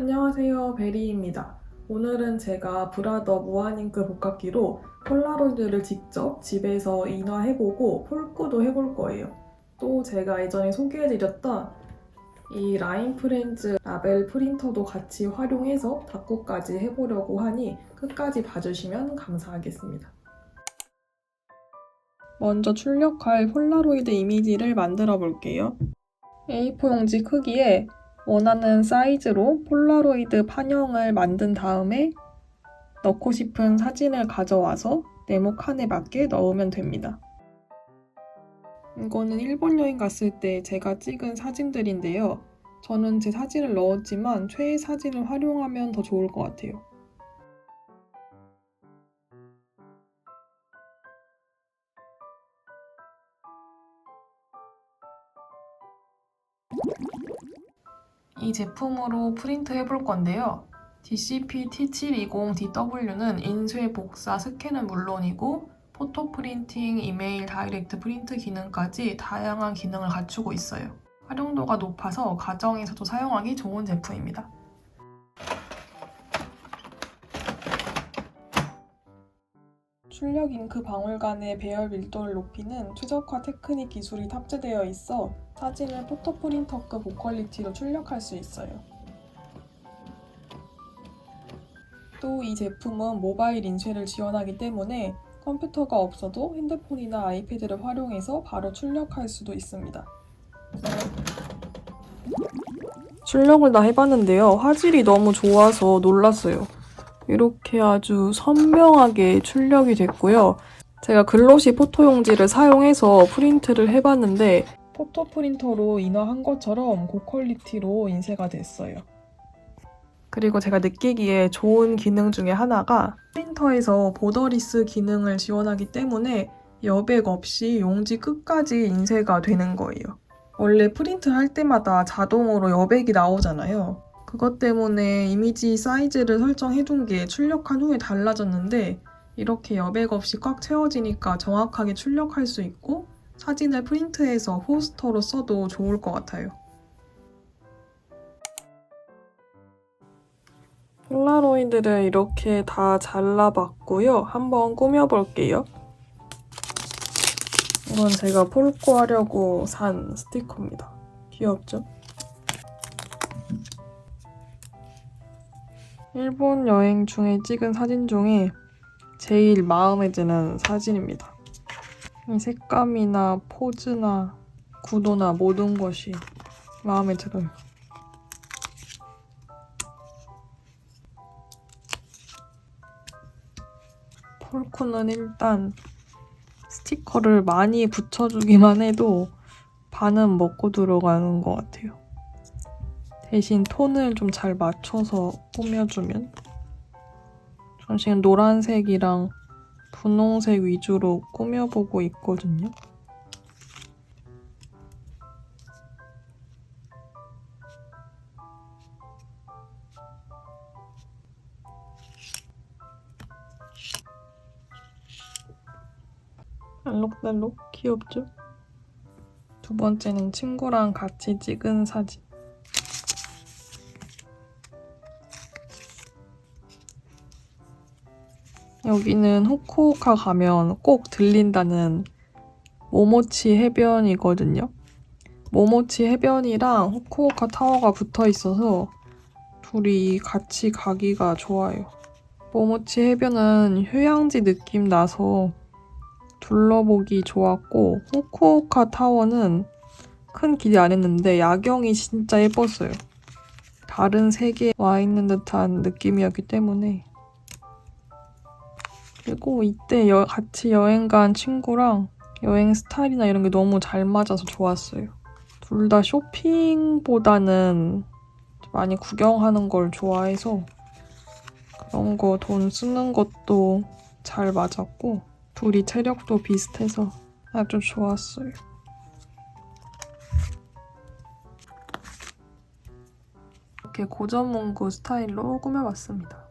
안녕하세요. 베리입니다. 오늘은 제가 브라더 무한잉크 복합기로 폴라로이드를 직접 집에서 인화해보고 폴꾸도 해볼 거예요. 또 제가 예전에 소개해드렸던 이 라인 프렌즈 라벨 프린터도 같이 활용해서 닦고까지 해보려고 하니 끝까지 봐주시면 감사하겠습니다. 먼저 출력할 폴라로이드 이미지를 만들어 볼게요. A4 용지 크기에 원하는 사이즈로 폴라로이드 판형을 만든 다음에 넣고 싶은 사진을 가져와서 네모 칸에 맞게 넣으면 됩니다. 이거는 일본 여행 갔을 때 제가 찍은 사진들인데요. 저는 제 사진을 넣었지만 최애 사진을 활용하면 더 좋을 것 같아요. 이 제품으로 프린트 해볼 건데요. DCP-T720DW는 인쇄 복사 스캔은 물론이고 포토 프린팅, 이메일 다이렉트 프린트 기능까지 다양한 기능을 갖추고 있어요. 활용도가 높아서 가정에서도 사용하기 좋은 제품입니다. 출력 잉크 방울간의 배열 밀도를 높이는 최적화 테크닉 기술이 탑재되어 있어 사진을 포토 프린터급 고퀄리티로 출력할 수 있어요. 또 이 제품은 모바일 인쇄를 지원하기 때문에 컴퓨터가 없어도 핸드폰이나 아이패드를 활용해서 바로 출력할 수도 있습니다. 출력을 다 해봤는데요. 화질이 너무 좋아서 놀랐어요. 이렇게 아주 선명하게 출력이 됐고요. 제가 글로시 포토 용지를 사용해서 프린트를 해봤는데 포토 프린터로 인화한 것처럼 고퀄리티로 인쇄가 됐어요. 그리고 제가 느끼기에 좋은 기능 중에 하나가 프린터에서 보더리스 기능을 지원하기 때문에 여백 없이 용지 끝까지 인쇄가 되는 거예요. 원래 프린트 할 때마다 자동으로 여백이 나오잖아요. 그것 때문에 이미지 사이즈를 설정해둔 게 출력한 후에 달라졌는데 이렇게 여백 없이 꽉 채워지니까 정확하게 출력할 수 있고 사진을 프린트해서 포스터로 써도 좋을 것 같아요. 폴라로이드를 이렇게 다 잘라봤고요. 한번 꾸며볼게요. 이건 제가 폴코 하려고 산 스티커입니다. 귀엽죠? 일본 여행 중에 찍은 사진 중에 제일 마음에 드는 사진입니다. 이 색감이나 포즈나 구도나 모든 것이 마음에 들어요. 폴코는 일단 스티커를 많이 붙여주기만 해도 반은 먹고 들어가는 것 같아요. 대신 톤을 좀 잘 맞춰서 꾸며주면 전 지금 노란색이랑 분홍색 위주로 꾸며보고 있거든요. 알록달록 귀엽죠? 두 번째는 친구랑 같이 찍은 사진. 여기는 후쿠오카 가면 꼭 들린다는 모모치 해변이거든요. 모모치 해변이랑 후쿠오카 타워가 붙어 있어서 둘이 같이 가기가 좋아요. 모모치 해변은 휴양지 느낌 나서 둘러보기 좋았고 후쿠오카 타워는 큰 기대 안 했는데 야경이 진짜 예뻤어요. 다른 세계에 와 있는 듯한 느낌이었기 때문에 그리고 이때 여- 같이 여행 간 친구랑 여행 스타일이나 이런 게 너무 잘 맞아서 좋았어요. 둘 다 쇼핑보다는 많이 구경하는 걸 좋아해서 그런 거 돈 쓰는 것도 잘 맞았고 둘이 체력도 비슷해서 아주 좋았어요. 이렇게 고전 문구 스타일로 꾸며봤습니다.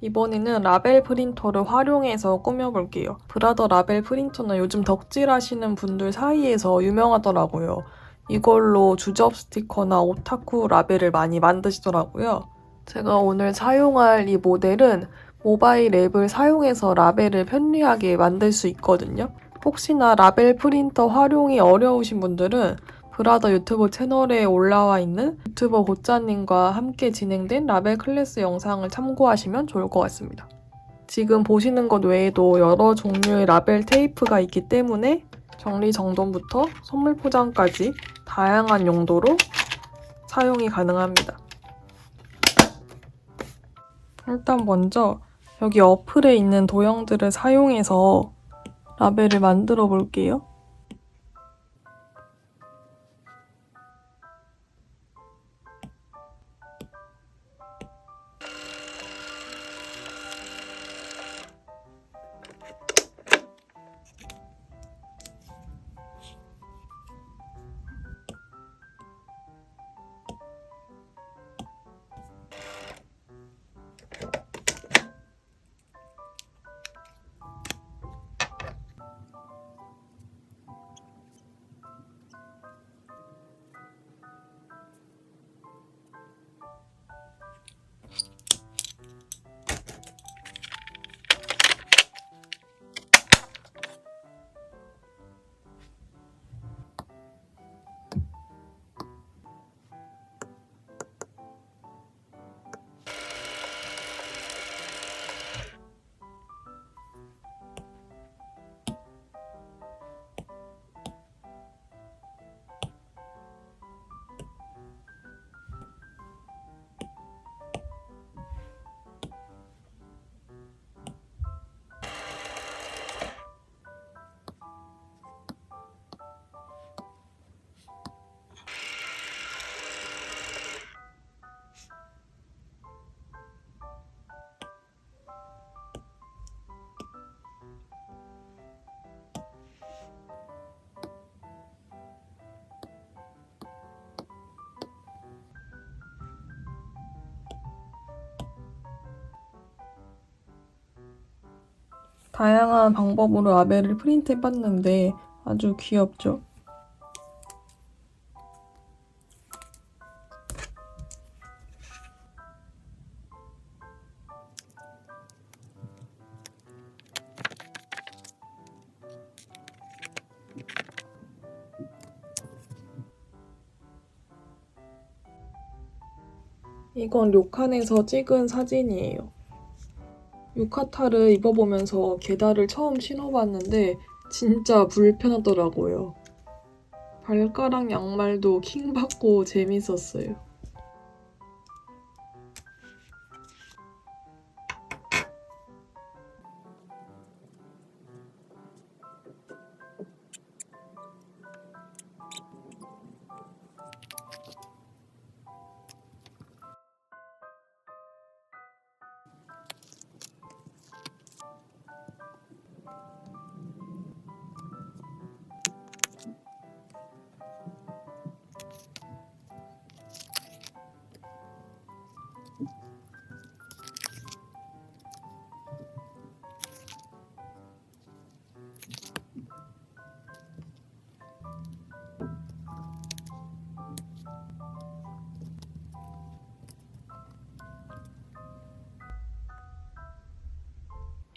이번에는 라벨 프린터를 활용해서 꾸며볼게요. 브라더 라벨 프린터는 요즘 덕질 하시는 분들 사이에서 유명하더라고요. 이걸로 주접 스티커나 오타쿠 라벨을 많이 만드시더라고요. 제가 오늘 사용할 이 모델은 모바일 앱을 사용해서 라벨을 편리하게 만들 수 있거든요. 혹시나 라벨 프린터 활용이 어려우신 분들은 브라더 유튜브 채널에 올라와 있는 유튜버 고짜님과 함께 진행된 라벨 클래스 영상을 참고하시면 좋을 것 같습니다. 지금 보시는 것 외에도 여러 종류의 라벨 테이프가 있기 때문에 정리정돈부터 선물 포장까지 다양한 용도로 사용이 가능합니다. 일단 먼저 여기 어플에 있는 도형들을 사용해서 라벨을 만들어 볼게요. 다양한 방법으로 라벨을 프린트해 봤는데 아주 귀엽죠? 이건 료칸에서 찍은 사진이에요. 유카타를 입어보면서 게다를 처음 신어봤는데 진짜 불편하더라고요. 발가락 양말도 킹받고 재밌었어요.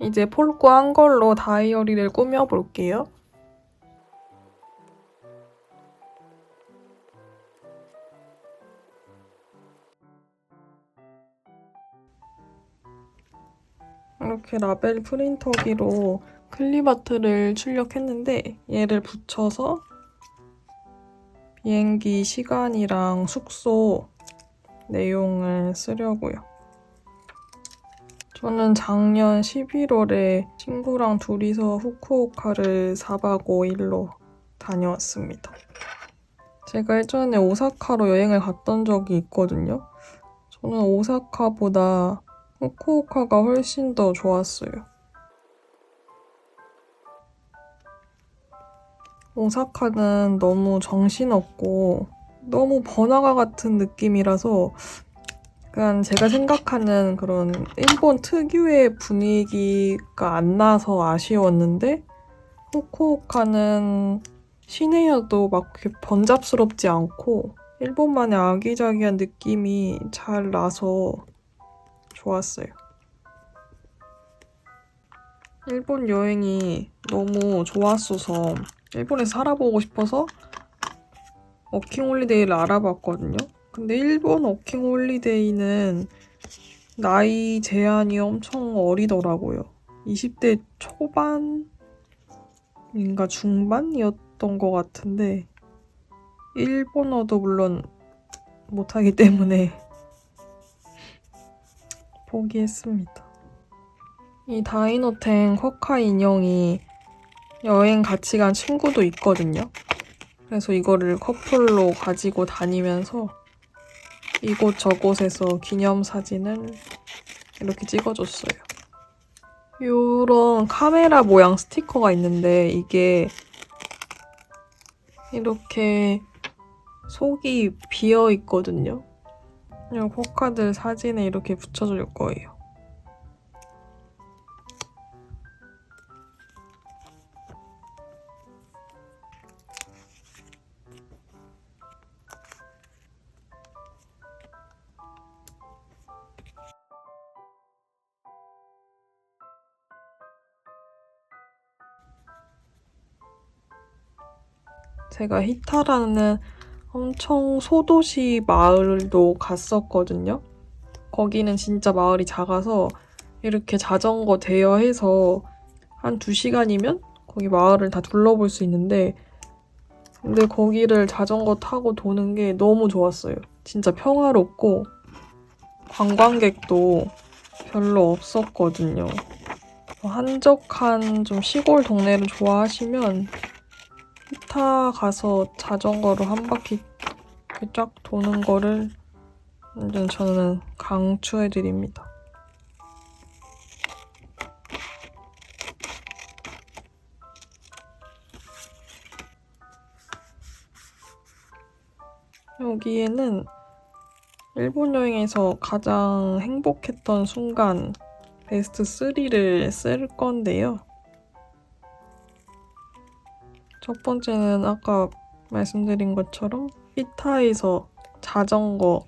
이제 폴코 한 걸로 다이어리를 꾸며볼게요. 이렇게 라벨 프린터기로 클리바트를 출력했는데 얘를 붙여서 비행기 시간이랑 숙소 내용을 쓰려고요. 저는 작년 11월에 친구랑 둘이서 후쿠오카를 4박 5일로 다녀왔습니다. 제가 예전에 오사카로 여행을 갔던 적이 있거든요. 저는 오사카보다 후쿠오카가 훨씬 더 좋았어요. 오사카는 너무 정신없고 너무 번화가 같은 느낌이라서 약간 제가 생각하는 그런 일본 특유의 분위기가 안 나서 아쉬웠는데 후쿠오카는 시내여도 막 번잡스럽지 않고 일본만의 아기자기한 느낌이 잘 나서 좋았어요. 일본 여행이 너무 좋았어서 일본에서 살아보고 싶어서 워킹 홀리데이를 알아봤거든요. 근데 일본 워킹 홀리데이는 나이 제한이 엄청 어리더라고요. 20대 초반인가 중반이었던 것 같은데 일본어도 물론 못하기 때문에 포기했습니다. 이 다이노텐 쿼카 인형이 여행 같이 간 친구도 있거든요. 그래서 이거를 커플로 가지고 다니면서 이곳 저곳에서 기념사진을 이렇게 찍어줬어요. 이런 카메라 모양 스티커가 있는데 이게 이렇게 속이 비어 있거든요. 이 포카들 사진에 이렇게 붙여줄 거예요. 제가 히타라는 엄청 소도시 마을도 갔었거든요. 거기는 진짜 마을이 작아서 이렇게 자전거 대여해서 한 2시간이면 거기 마을을 다 둘러볼 수 있는데 근데 거기를 자전거 타고 도는 게 너무 좋았어요. 진짜 평화롭고 관광객도 별로 없었거든요. 한적한 좀 시골 동네를 좋아하시면 히타 가서 자전거로 한 바퀴 쫙 도는 거를 완전 저는 강추해드립니다. 여기에는 일본 여행에서 가장 행복했던 순간 베스트 3를 쓸 건데요. 첫 번째는 아까 말씀드린 것처럼 히타에서 자전거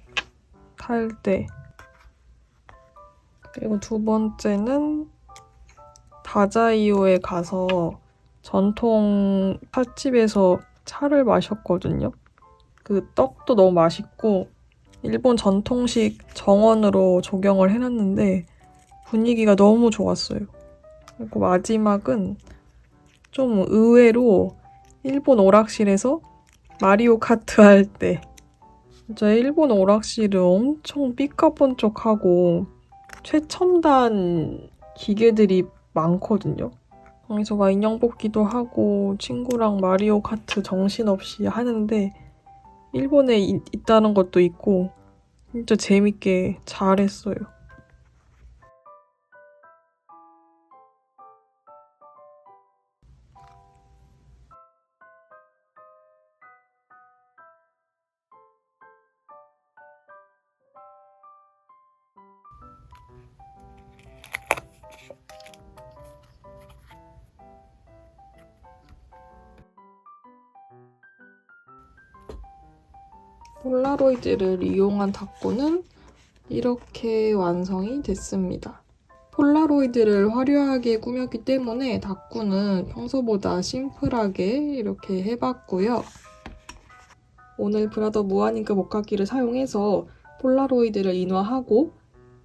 탈 때. 그리고 두 번째는 다자이오에 가서 전통 팥집에서 차를 마셨거든요. 그 떡도 너무 맛있고 일본 전통식 정원으로 조경을 해놨는데 분위기가 너무 좋았어요. 그리고 마지막은 좀 의외로 일본 오락실에서 마리오 카트 할 때 진짜 일본 오락실은 엄청 삐까번쩍하고 최첨단 기계들이 많거든요. 거기서 막 인형 뽑기도 하고 친구랑 마리오 카트 정신없이 하는데 일본에 이- 있다는 것도 있고 진짜 재밌게 잘했어요. 폴라로이드를 이용한 닭구는 이렇게 완성이 됐습니다. 폴라로이드를 화려하게 꾸몄기 때문에 닭구는 평소보다 심플하게 이렇게 해봤고요. 오늘 브라더 무한잉크 목각기를 사용해서 폴라로이드를 인화하고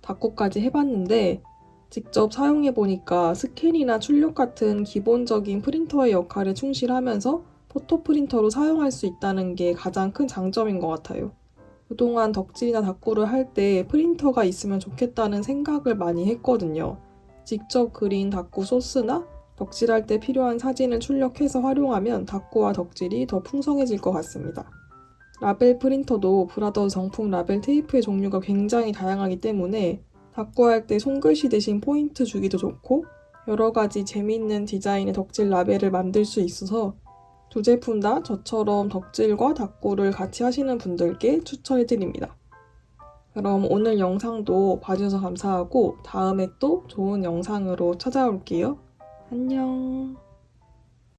닭구까지 해봤는데 직접 사용해 보니까 스캔이나 출력 같은 기본적인 프린터의 역할에 충실하면서 포토 프린터로 사용할 수 있다는 게 가장 큰 장점인 것 같아요. 그동안 덕질이나 다꾸를 할 때 프린터가 있으면 좋겠다는 생각을 많이 했거든요. 직접 그린 다꾸 소스나 덕질할 때 필요한 사진을 출력해서 활용하면 다꾸와 덕질이 더 풍성해질 것 같습니다. 라벨 프린터도 브라더 정품 라벨 테이프의 종류가 굉장히 다양하기 때문에 다꾸할 때 손글씨 대신 포인트 주기도 좋고 여러 가지 재미있는 디자인의 덕질 라벨을 만들 수 있어서 두 제품 다 저처럼 덕질과 닭구를 같이 하시는 분들께 추천해드립니다. 그럼 오늘 영상도 봐주셔서 감사하고 다음에 또 좋은 영상으로 찾아올게요. 안녕.